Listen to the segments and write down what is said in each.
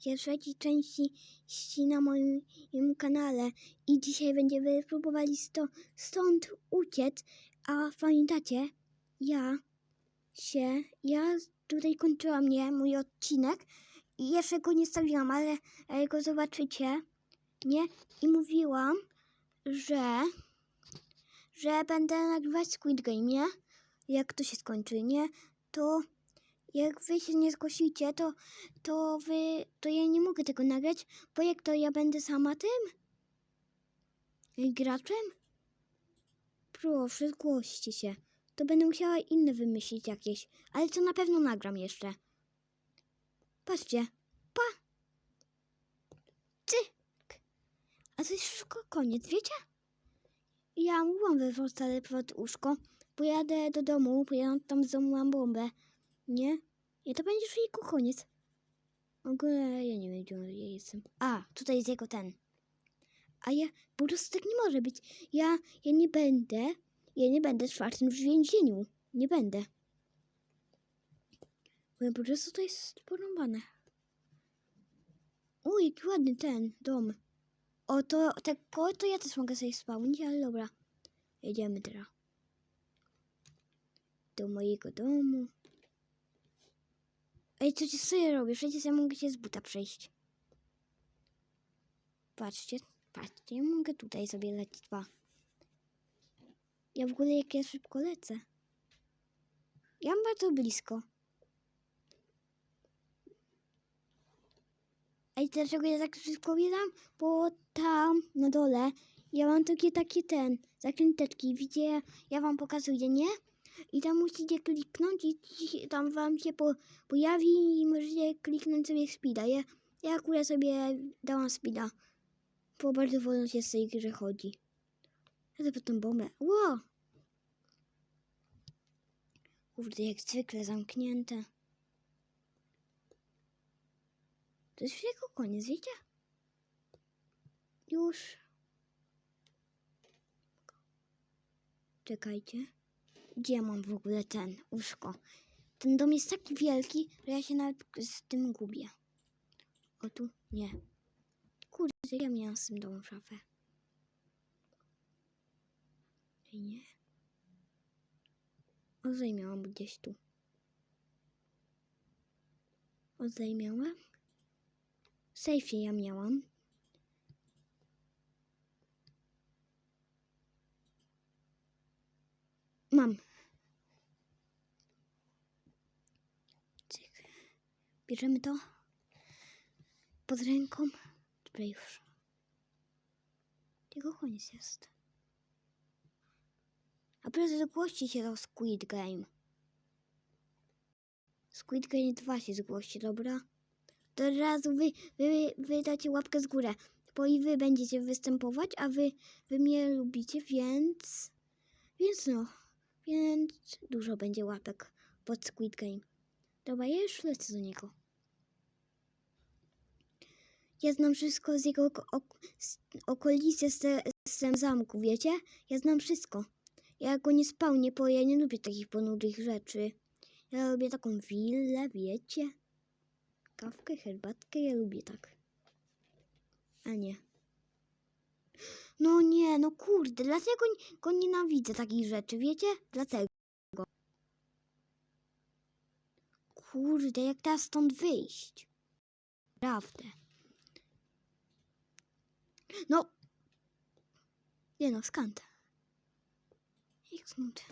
się trzeciej części ści na moim, moim kanale. I dzisiaj będziemy próbowali sto, stąd uciec, a pamiętacie, ja się, ja tutaj kończyłam, nie, mój odcinek. I jeszcze go nie stawiłam, ale, ale go zobaczycie, nie, i mówiłam, że, że będę nagrywać Squid Game, nie, jak to się skończy, nie, to jak wy się nie zgłosicie, to, to wy, to ja nie mogę tego nagrać, bo jak to ja będę sama tym? Graczem? Proszę, zgłoście się. To będę musiała inne wymyślić jakieś, ale to na pewno nagram jeszcze. Patrzcie. Pa! Cyk! A to jest wszystko koniec, wiecie? Ja mówiłam wracale pod łóżko. Pojadę do domu, pojadę tam z domu mam bombę. Nie? Nie, to będzie szybko koniec. W ogóle ja nie wiem, gdzie ja jestem. A, tutaj jest jego ten. A ja, po prostu tak nie może być. Ja, ja nie będę, ja nie będę czwartym w więzieniu. Nie będę. Bo po prostu to jest porąbane. Uj, jaki ładny ten dom. O, to, tego to ja też mogę sobie spełnić, ale dobra. Jedziemy teraz. Do mojego domu. Ej, co ci sobie robię? Przecież ja mogę się z buta przejść. Patrzcie, patrzcie, ja mogę tutaj sobie lecieć dwa. Ja w ogóle jak ja szybko lecę. Ja mam bardzo blisko. Ej, dlaczego ja tak szybko biegam? Bo tam na dole ja mam takie takie ten, zakręteczki. Widzicie, ja wam pokazuję, nie? I tam musicie kliknąć i tam wam się po, pojawi i możecie kliknąć sobie speeda. Ja, ja akurat sobie dałam speeda. Bo bardzo wolno się z tej grze chodzi. Ja to potem bombę. Ło! Kurde, jak zwykle zamknięte. To jest jego koniec, wiecie? Już. Czekajcie. Gdzie ja mam w ogóle ten łóżko? Ten dom jest taki wielki, że ja się nawet z tym gubię. O tu? Nie. Kurde, ja miałam z tym domem szafę. Nie. O, zajmiałam gdzieś tu. O, zajmiałam? W sejfie ja miałam. Mam. Bierzemy to pod ręką. Dobra, już. Jego koniec jest. A proszę zgłoście się do Squid Game. Squid Game 2 się zgłoście, dobra? To razu wy, wy, wy dacie łapkę z górę, bo i wy będziecie występować, a wy, wy mnie lubicie, więc... Więc no, więc dużo będzie łapek pod Squid Game. Dobra, ja już lecę do niego. Ja znam wszystko z jego ok- okolicy, z, z tym zamku, wiecie? Ja znam wszystko. Ja go nie spełnię, bo ja nie lubię takich ponudnych rzeczy. Ja lubię taką willę, wiecie? Kawkę, herbatkę, ja lubię tak. A nie. No nie, no kurde, dlaczego go nienawidzę takich rzeczy, wiecie? Dlaczego? Kurde, jak teraz stąd wyjść? Prawdę. No. Nie no, skąd? Jak stąd?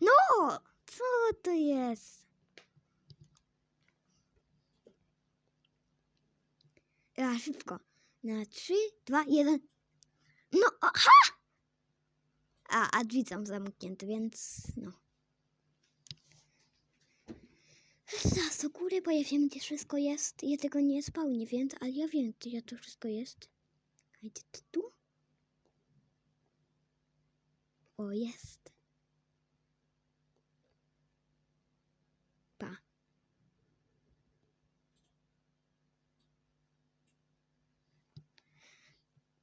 No! Co to jest? Ja, szybko. Na trzy, dwa, jeden. No, aha! A, a drzwi są zamknięte, więc no. Zaraz do góry, bo ja wiem, gdzie wszystko jest. Ja tego nie spełnię, więc, ale ja wiem, gdzie to wszystko jest. A gdzie to tu? O, jest. Pa.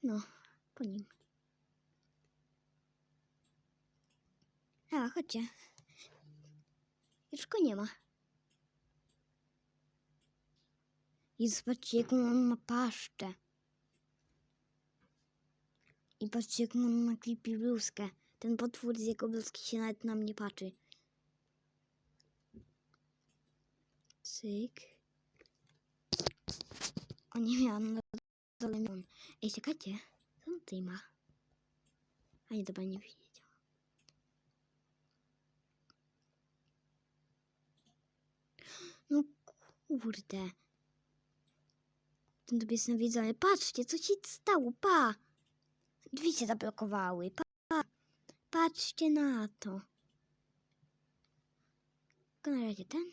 No, po nim. A, chodźcie. Już go nie ma. I zobaczcie, jaką on ma paszczę. I patrzcie, jaką on ma creepy bluzkę. Ten potwór z jego bluzki się nawet na mnie patrzy. Cyk. O nie miałam. Ej, czekajcie. On ma? A nie, dobra, nie wiedziałam. No kurde. Ten tu jest nawiedzony. Patrzcie, co się stało, pa! Drzwi się zablokowały, pa! pa. Patrzcie na to. Tylko na razie ten.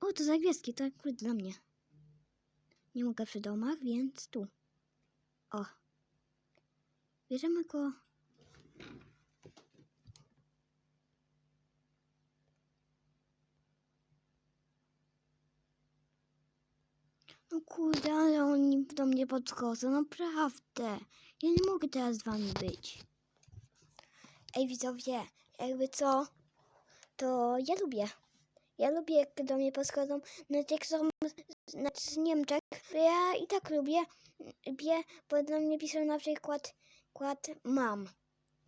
O, to zagwiezdki, to akurat dla mnie. Nie mogę przy domach, więc tu. O. Bierzemy go. No kurde, ale oni do mnie podchodzą, naprawdę. Ja nie mogę teraz z wami być. Ej, widzowie, jakby co, to ja lubię. Ja lubię, jak do mnie podchodzą, nawet jak są z, z Niemczech, ja i tak lubię, lubię, bo do mnie piszą na przykład, przykład mam.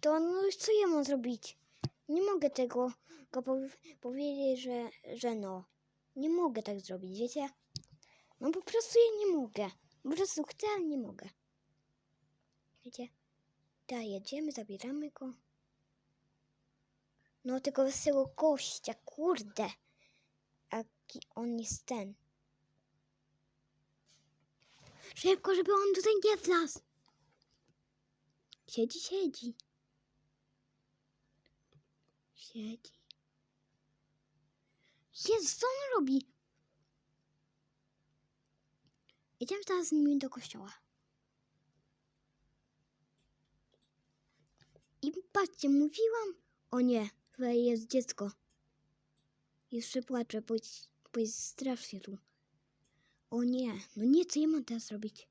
To no co ja mam zrobić? Nie mogę tego go pow- powiedzieć, że, że no. Nie mogę tak zrobić, wiecie? No po prostu ja nie mogę. Po prostu chcę, ale nie mogę. Wiecie? Tak, jedziemy, zabieramy go. No tego wesołego gościa, kurde. Jaki on jest ten. Szybko, żeby on tutaj nie wlazł. Siedzi, siedzi. Siedzi. Jezu, co on robi? Idziemy teraz z nimi do kościoła. I patrzcie, mówiłam. O nie, tutaj jest dziecko. Jeszcze płaczę, bo jest, bo jest strasznie tu. O nie, no nie, co ja mam teraz robić?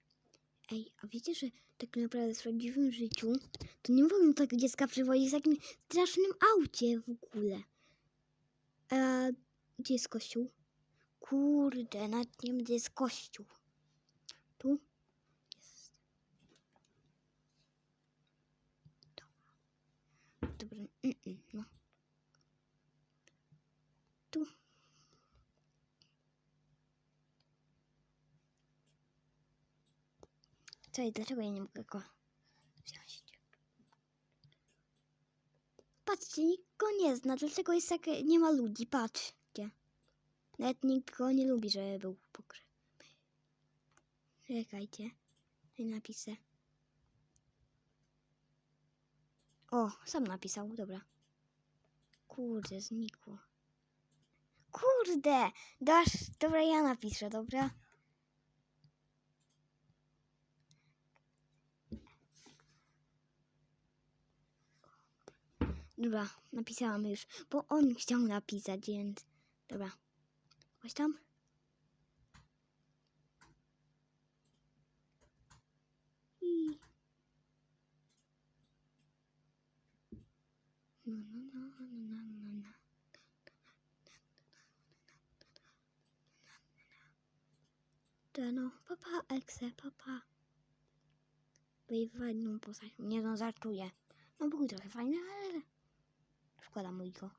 Ej, a wiecie, że tak naprawdę w prawdziwym życiu to nie wolno tak dziecka przywozić w takim strasznym aucie w ogóle. A gdzie jest kościół? Kurde, nie wiem, gdzie jest kościół. Tu? Jest. Dobra. Dobra, mm, mm, no. Tu. Czekaj, dlaczego ja nie mogę go wziąć? Patrzcie, nikt go nie zna, dlatego jest tak, nie ma ludzi, patrzcie. Nawet nikt go nie lubi, żeby był pogrzeb. Czekajcie. Tutaj napisę. O, sam napisał, dobra. Kurde, znikło. Kurde! Dasz, dobra, ja napiszę, dobra? Dobra, napisałam już, bo on chciał napisać, więc... Dobra. Chodź tam. I... No, no, no, no, no, no, no. To no, papa, Ekse, papa. Wywadną postać. Nie no, żartuję. No był trochę fajny, ale... Szkoda mój go.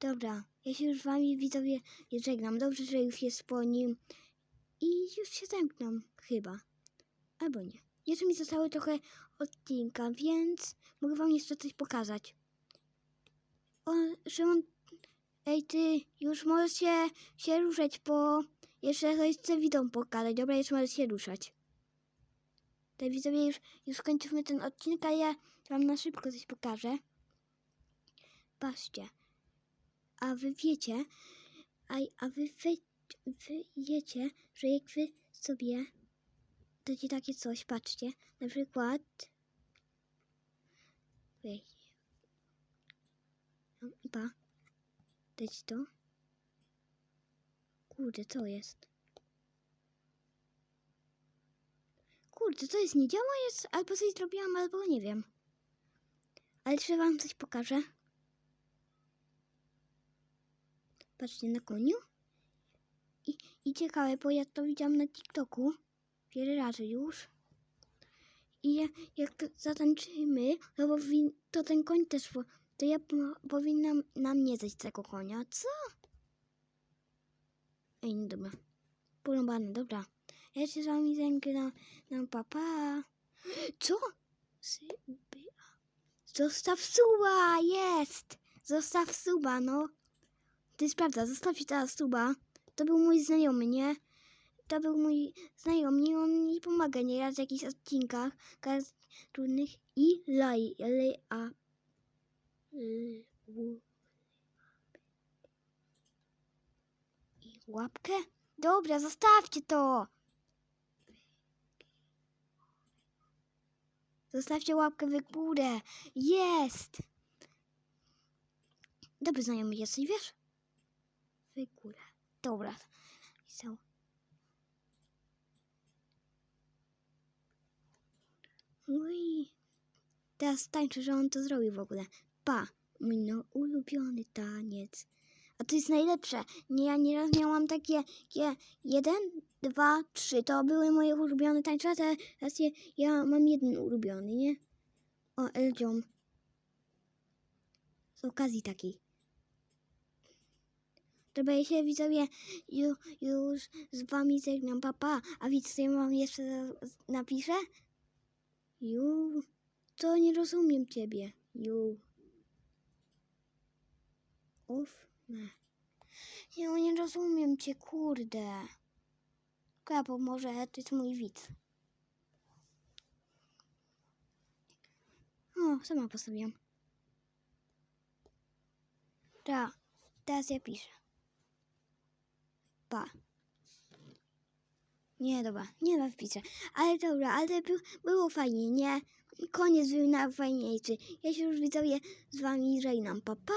Dobra, ja się już wami widzowie żegnam. Dobrze, że już jest po nim. I już się zamknę, chyba. Albo nie. Jeszcze mi zostało trochę odcinka, więc mogę wam jeszcze coś pokazać. O, Szymon, ej ty, już możesz się, się ruszać, bo jeszcze chcę widzom pokazać. Dobra, już możesz się ruszać. To widzowie, już, już kończymy ten odcinek, a ja wam na szybko coś pokażę. Patrzcie. A wy wiecie, a, a wy, wy, wy wiecie, że jak wy sobie dacie takie coś, patrzcie, na przykład Wej. Pa. Dać to. Kurde, co jest? Kurde, to jest nie działa, jest albo coś zrobiłam, albo nie wiem. Ale trzeba wam coś pokażę. Patrzcie na koniu. I, I ciekawe, bo ja to widziałam na TikToku. Wiele razy już. I jak, jak zatańczymy, to, powin, to ten koń też, to ja po, powinnam na mnie zejść tego konia, co? Ej, nie dobra. Porąbane, dobra. Ja się z wami na, papa. Co? Zostaw suba, jest! Zostaw suba, no. To jest prawda, zostawcie teraz suba. To był mój znajomy, nie? To był mój znajomy i on mi pomaga nieraz w jakichś odcinkach trudnych i laj, laj, a l- i łapkę? Dobra, zostawcie to! Zostawcie łapkę w górę. Jest! Dobry znajomy jesteś, wiesz? W górę. Dobra. Pisał. Ui. Teraz tańczę, że on to zrobił w ogóle. Pa, mój no ulubiony taniec. A to jest najlepsze. Nie, ja nieraz miałam takie, takie jeden, dwa, trzy. To były moje ulubione tańce, a teraz je, ja mam jeden ulubiony, nie? O, Eldziom. Z okazji takiej. Dobra, się widzowie ju, już z wami żegnam, papa. A widzowie wam jeszcze napiszę? Ju, to nie rozumiem ciebie. Ju. Uf, nie. Ju, nie rozumiem cię, kurde. Kapo, może to jest mój widz. O, sama postawiłam. Ta, teraz ja piszę. Pa. Nie, dobra, nie ma wpiszę. Ale dobra, ale był, było fajnie, nie? Koniec był najfajniejszy. Ja się już widzowie z wami żegnam. Pa, pa!